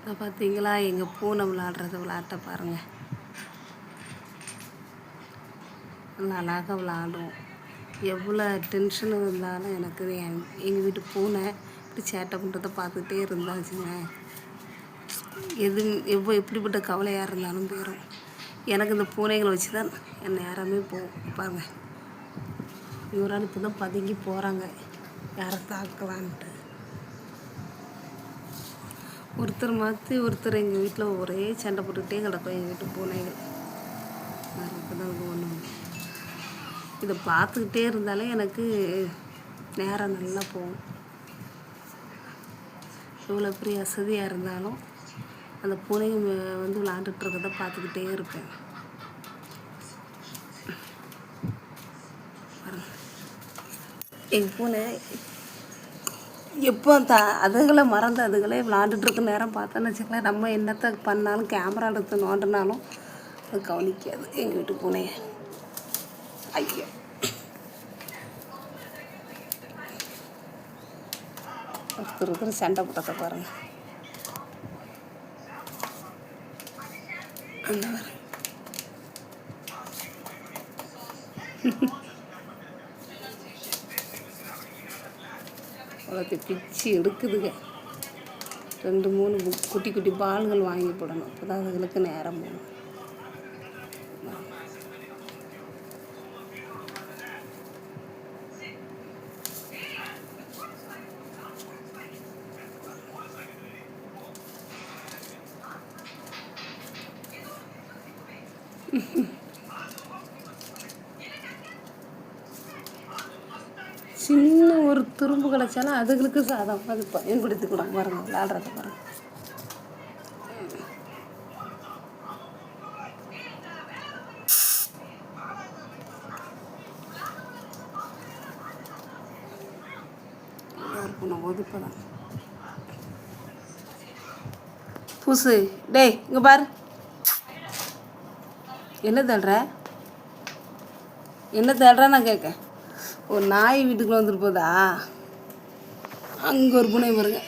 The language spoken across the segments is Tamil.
இப்போ பார்த்தீங்களா எங்கள் பூனை விளாடுறது விளாட்ட பாருங்கள் நல்லா அழகாக விளாடும் எவ்வளோ டென்ஷன் இருந்தாலும் எனக்கு என் எங்கள் வீட்டு பூனை இப்படி சேட்டை பண்ணுறதை பார்த்துக்கிட்டே இருந்தாச்சுங்க. எது எவ்வளோ எப்படிப்பட்ட கவலையாக இருந்தாலும் போயிடும் எனக்கு இந்த பூனைகளை வச்சு தான் என் நேரமே போகும். பாருங்க. இவரால் இப்போ தான் பதுங்கி போகிறாங்க யாரை தாக்கலான்ட்டு. ஒருத்தர் மாற்றி ஒருத்தர் எங்கள் வீட்டில் ஒரே சண்டை போட்டுக்கிட்டே கிடக்கும். எங்கள் வீட்டு பூனைகள். வேறு இப்போதான் ஒன்று இதை பார்த்துக்கிட்டே இருந்தாலே எனக்கு நேரம் நல்லா போகும். எவ்வளோ பெரிய வசதியாக இருந்தாலும் அந்த பூனைங்க வந்து விளாண்டுட்டு இருக்கிறத பார்த்துக்கிட்டே இருப்பேன். எங்கள் பூனை எப்போ த அதுகளை மறந்து அதுகளே விளாண்டுட்டுருக்க நேரம் பார்த்தோன்னு வச்சுக்கலாம் நம்ம என்னத்தை பண்ணாலும் கேமரா எடுத்து நோண்டினாலும் அது கவனிக்காது. எங்கள் வீட்டு பூனையை ஐயோ. ஒருத்தர் ஒருத்தர் சண்டை போட்டதை பாருங்கள் அந்த மாதிரி அவ்வளோத்தை பிச்சு எடுக்குதுங்க. ரெண்டு மூணு புக் குட்டி குட்டி பால்கள் வாங்கி போடணும். அப்போ தான் அதுகளுக்கு நேரம் போகணும் சின்ன ஒரு துரும்பு கிடச்சாலும் அதுகளுக்கு சாதம். அது பயன்படுத்தி கூட பாருங்க விளாடுறத பாருங்க. ஒதுப்பதான் புசு டேய் இங்கே பாரு. என்ன தேடுற? என்ன தேடுறா நான் கேட்க ஒரு நாய் வீட்டுக்குள்ள வந்துட்டு போதா? அங்கே ஒரு பூனை பாருங்க.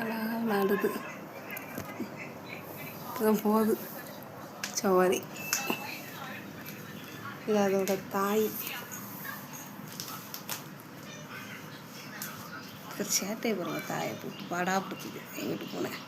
அழகாக விளாடுது போகுது. சவாரி. இது அதோட தாய். சேட்டை பாருங்க தாயை போட்டு பாடாப்படுத்துது எங்கிட்டு போனேன்.